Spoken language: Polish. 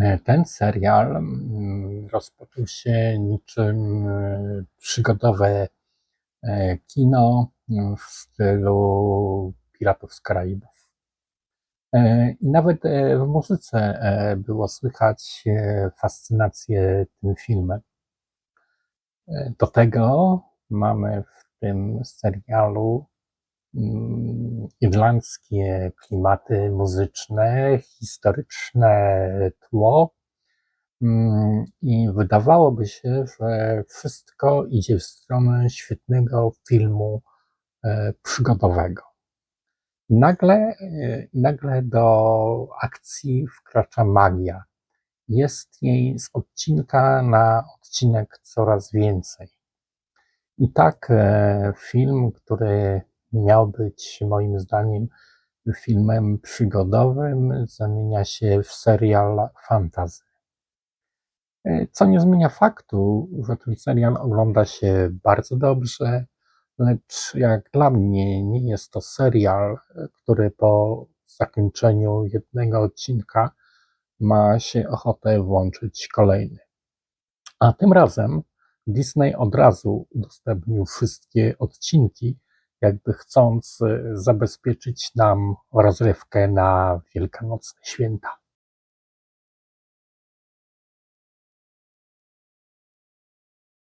E, Ten serial mm, rozpoczął się niczym e, przygodowe e, kino mm, w stylu Piratów z Karaibów. I nawet w muzyce było słychać fascynację tym filmem. Do tego mamy w tym serialu mm, irlandzkie klimaty muzyczne, historyczne tło. Mm, I wydawałoby się, że wszystko idzie w stronę świetnego filmu e, przygodowego. Nagle, e, nagle do akcji wkracza magia. Jest jej z odcinka na odcinek coraz więcej. I tak e, film, który miał być moim zdaniem filmem przygodowym, zamienia się w serial fantasy. E, Co nie zmienia faktu, że ten serial ogląda się bardzo dobrze, lecz jak dla mnie nie jest to serial, który po zakończeniu jednego odcinka ma się ochotę włączyć kolejny. A tym razem Disney od razu udostępnił wszystkie odcinki, jakby chcąc e, zabezpieczyć nam rozrywkę na wielkanocne święta.